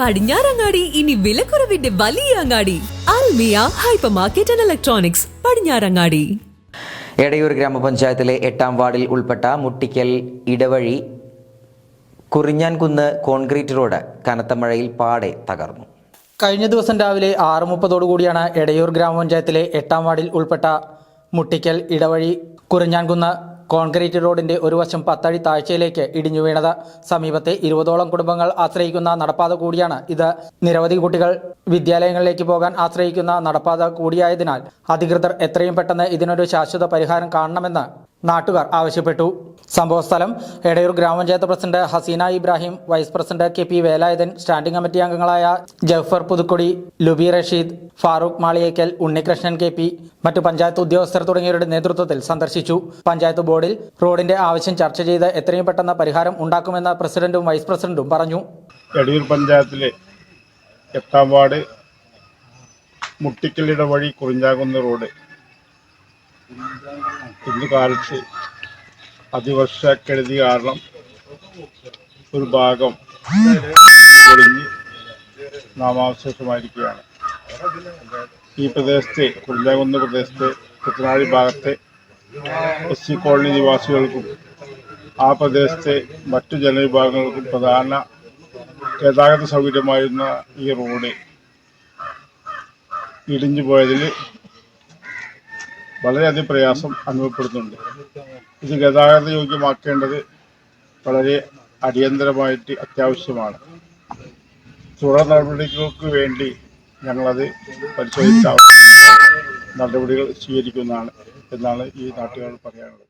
പടിഞ്ഞാറങ്ങാടി ഇനി വിലക്കുറവിന്റെ വലിയ അങ്ങാടി. Almiya hyper market and electronics Padinjarangadi. Edayur ഗ്രാമപഞ്ചായത്തിലെ എട്ടാം വാർഡിൽ ഉൾപ്പെട്ട മുട്ടിക്കൽ ഇടവഴി കുറിഞ്ഞാൻകുന്ന് കോൺക്രീറ്റ് റോഡ് കനത്ത മഴയിൽ പാടെ തകർന്നു. കഴിഞ്ഞ ദിവസം രാവിലെ ആറ് മുപ്പതോടുകൂടിയാണ് എടയൂർ ഗ്രാമപഞ്ചായത്തിലെ എട്ടാം വാർഡിൽ ഉൾപ്പെട്ട മുട്ടിക്കൽ ഇടവഴി കുറിഞ്ഞാൻകുന്ന് കോൺക്രീറ്റ് റോഡിന്റെ ഒരു വശം പത്തടി താഴ്ചയിലേക്ക് ഇടിഞ്ഞു വീണത്. സമീപത്തെ ഇരുപതോളം കുടുംബങ്ങൾ ആശ്രയിക്കുന്ന നടപ്പാത കൂടിയാണ് ഇത്. നിരവധി കുട്ടികൾ വിദ്യാലയങ്ങളിലേക്ക് പോകാൻ ആശ്രയിക്കുന്ന നടപ്പാത കൂടിയായതിനാൽ അധികൃതർ എത്രയും പെട്ടെന്ന് ഇതിനൊരു ശാശ്വത പരിഹാരം കാണണമെന്ന് നാട്ടുകാർ ആവശ്യപ്പെട്ടു. സംഭവസ്ഥലം Edayur gramapanchayat president Haseena Ibrahim vice president K P Velayudhan standing committee അംഗങ്ങളായ ജഫർ പുതുക്കൊടി ലുബി റഷീദ് ഫാറൂഖ് മാളിയേക്കൽ ഉണ്ണികൃഷ്ണൻ കെ പി മറ്റു പഞ്ചായത്ത് ഉദ്യോഗസ്ഥർ തുടങ്ങിയവരുടെ നേതൃത്വത്തിൽ സന്ദർശിച്ചു. പഞ്ചായത്ത് ബോർഡിൽ റോഡിന്റെ ആവശ്യം ചർച്ച ചെയ്ത് എത്രയും പെട്ടെന്ന് പരിഹാരം ഉണ്ടാക്കുമെന്ന് പ്രസിഡന്റും വൈസ് പ്രസിഡന്റും പറഞ്ഞു. എടയൂർ പഞ്ചായത്തിലെ എട്ടാം വാർഡ് വഴി കുറിഞ്ഞാകുന്ന റോഡ്. ഇന്ന് കാലത്ത് അതിവർഷക്കെടുതി കാരണം ഒരു ഭാഗം പൊളിഞ്ഞ് നാമാവശേഷമായിരിക്കുകയാണ്. ഈ പ്രദേശത്തെ കുറിഞ്ഞാകുന്ന പ്രദേശത്തെ കുട്ടനാടി ഭാഗത്തെ എസ് സി കോളനി നിവാസികൾക്കും ആ പ്രദേശത്തെ മറ്റു ജനവിഭാഗങ്ങൾക്കും പ്രധാന ഗതാഗത സൗകര്യമായിരുന്ന ഈ റോഡ് ഇടിഞ്ഞു പോയതിൽ വളരെയധികം പ്രയാസം അനുഭവപ്പെടുന്നുണ്ട്. ഇത് ഗതാഗത യോഗ്യമാക്കേണ്ടത് വളരെ അടിയന്തരമായിട്ട് അത്യാവശ്യമാണ്. തുടർ നടപടികൾക്ക് വേണ്ടി ഞങ്ങളത് പരിശോധിച്ച നടപടികൾ സ്വീകരിക്കുന്നതാണ് എന്നാണ് ഈ നാട്ടുകാർ പറയാനുള്ളത്.